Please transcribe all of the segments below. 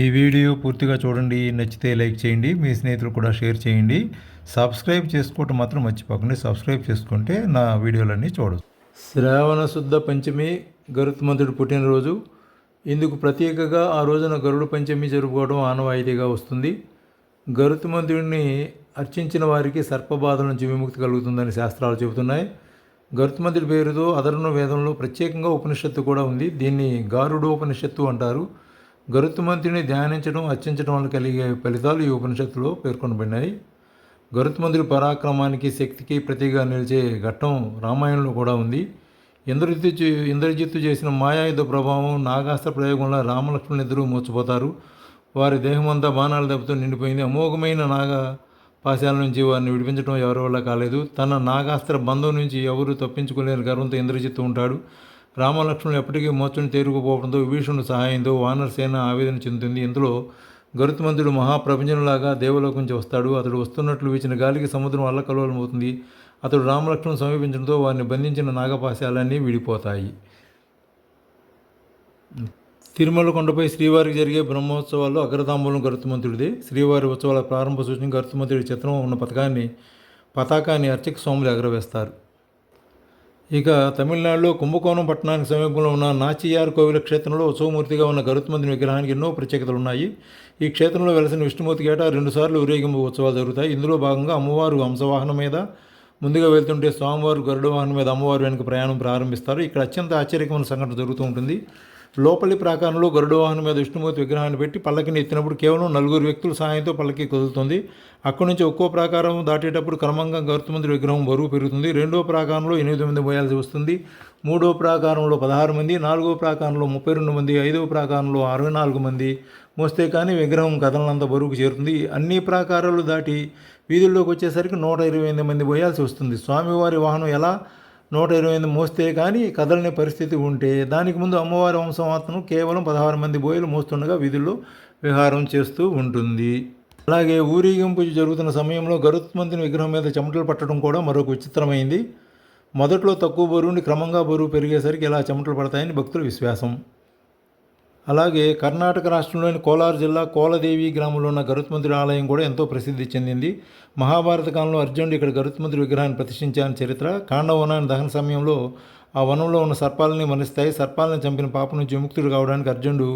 ఈ వీడియో పూర్తిగా చూడండి నచ్చితే లైక్ చేయండి మీ స్నేహితులు కూడా షేర్ చేయండి. సబ్స్క్రైబ్ చేసుకోవటం మాత్రం మర్చిపోకండి. సబ్స్క్రైబ్ చేసుకుంటే నా వీడియోలన్నీ చూడవచ్చు శ్రావణ శుద్ధ పంచమి గరుత్మంతుడు పుట్టినరోజు. ఇందుకు ప్రత్యేకగా ఆ రోజున గరుడు పంచమి జరుపుకోవడం ఆనవాయితీగా వస్తుంది. గరుత్మంతుడిని అర్చించిన వారికి సర్పబాధ నుంచి విముక్తి కలుగుతుందని శాస్త్రాలు చెబుతున్నాయి. గరుత్మంతుడి పేరుతో అదర్ణ వేదంలో ప్రత్యేకంగా ఉపనిషత్తు కూడా ఉంది. దీన్ని గారుడోపనిషత్తు అంటారు. గరుత్మంతుడిని ధ్యానించడం అర్చించడం వల్ల కలిగే ఫలితాలు ఈ ఉపనిషత్తులో పేర్కొనబడినాయి. గరుత్మంతుడి పరాక్రమానికి శక్తికి ప్రతిగా నిలిచే ఘట్టం రామాయణంలో కూడా ఉంది. ఇంద్రజిత్తు ఇంద్రజిత్తు చేసిన మాయాయుధ ప్రభావం నాగాస్త్ర ప్రయోగంలో రామలక్ష్మణులు ఇద్దరూ మోచిపోతారు వారి దేహమంతా బాణాల దెబ్బతో నిండిపోయింది. అమోఘమైన నాగ పాశాల నుంచి వారిని విడిపించడం ఎవరి వల్ల కాలేదు. తన నాగాస్త్ర బంధం నుంచి ఎవరు తప్పించుకోలేని గర్వంతో ఇంద్రజిత్తు ఉంటాడు. రామలక్ష్మణులు ఎప్పటికీ మోచని తేరుకుపోవడంతో విభీషణుడు సహాయంతో వానరసేన ఆవేదన చెందుతుంది. ఇందులో గరుత్మంతుడు మహాప్రపంచంలాగా దేవలోకించి వస్తాడు. అతడు వస్తున్నట్లు వీచిన గాలికి సముద్రం అల్లకల్లోలం అవుతుంది అతడు రామలక్ష్మణులు సమీపించడంతో వారిని బంధించిన నాగపాశాలన్నీ విడిపోతాయి. తిరుమల కొండపై శ్రీవారికి జరిగే బ్రహ్మోత్సవాల్లో అగ్రతాంబూలం గరుత్మంతుడిది. శ్రీవారి ఉత్సవాల ప్రారంభ సూచన గరుత్మంతుడి చిత్రం ఉన్న పథకాన్ని పతాకాన్ని అర్చక స్వాములు ఎగరవేస్తారు. ఇక తమిళనాడులో కుంభకోణం పట్టణానికి సమీపంలో ఉన్న నాచియార్ కోవిల క్షేత్రంలో ఉత్సవమూర్తిగా ఉన్న గరుత్మంతుని విగ్రహానికి ఎన్నో ప్రత్యేకతలు ఉన్నాయి ఈ క్షేత్రంలో వెలసిన విష్ణుమూర్తి ఏటా రెండుసార్లు ఊరేగింపు ఉత్సవాలు జరుగుతాయి. ఇందులో భాగంగా అమ్మవారు హంసవాహనం మీద ముందుగా వెళ్తుంటే స్వామివారు గరుడ వాహనం మీద అమ్మవారు వెనుక ప్రయాణం ప్రారంభిస్తారు. ఇక్కడ అత్యంత ఆశ్చర్యకమైన సంఘటన జరుగుతూ ఉంటుంది. లోపలి ప్రాకారంలో గరుడ వాహనం మీద విష్ణుమూర్తి విగ్రహాన్ని పెట్టి పల్లకిని ఎత్తినప్పుడు కేవలం నలుగురు వ్యక్తుల సహాయంతో పల్లకి కదులుతుంది అక్కడి నుంచి ఒక్కో ప్రాకారం దాటేటప్పుడు క్రమంగా గరుత్మంతుడి విగ్రహం బరువు పెరుగుతుంది. రెండో ప్రాకారంలో ఎనిమిది మంది పోయాల్సి వస్తుంది. మూడో ప్రాకారంలో పదహారు మంది నాలుగో ప్రాకారంలో ముప్పై రెండు మంది ఐదో ప్రాకారంలో అరవై నాలుగు మంది మోస్తే కానీ విగ్రహం కథలంత బరువుకు చేరుతుంది. అన్ని ప్రాకారాలు దాటి వీధుల్లోకి వచ్చేసరికి నూట ఇరవై ఎనిమిది మంది పోయాల్సి వస్తుంది. స్వామివారి వాహనం ఎలా నూట ఇరవై ఎనిమిది మోస్తే కానీ కదలనే పరిస్థితి ఉంటే దానికి ముందు అమ్మవారి వంశం మాత్రం కేవలం పదహారు మంది బోయలు మోస్తుండగా వీధుల్లో విహారం చేస్తూ ఉంటుంది. అలాగే ఊరేగింపు జరుగుతున్న సమయంలో గరుత్మంతుని విగ్రహం మీద చెమటలు పట్టడం కూడా మరొక విచిత్రమైంది. మొదట్లో తక్కువ బరువుని క్రమంగా బరువు పెరిగేసరికి ఇలా చెమటలు పడతాయని భక్తుల విశ్వాసం. అలాగే కర్ణాటక రాష్ట్రంలోని కోలార్ జిల్లా కోలదేవి గ్రామంలో ఉన్న గరుత్మంతుడి ఆలయం కూడా ఎంతో ప్రసిద్ధి చెందింది. మహాభారత కాలంలో అర్జునుడు ఇక్కడ గరుత్మంతుడి విగ్రహాన్ని ప్రతిష్ఠించాలని చరిత్ర. కాండవనాన్ని దహన సమయంలో ఆ వనంలో ఉన్న సర్పాలని మనిస్తాయి సర్పాలను చంపిన పాప నుంచి విముక్తుడు కావడానికి అర్జునుడు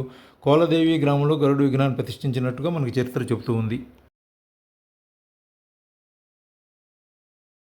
కోలదేవి గ్రామంలో గరుడు విగ్రహాన్ని ప్రతిష్ఠించినట్టుగా మనకి చరిత్ర చెబుతూ ఉంది.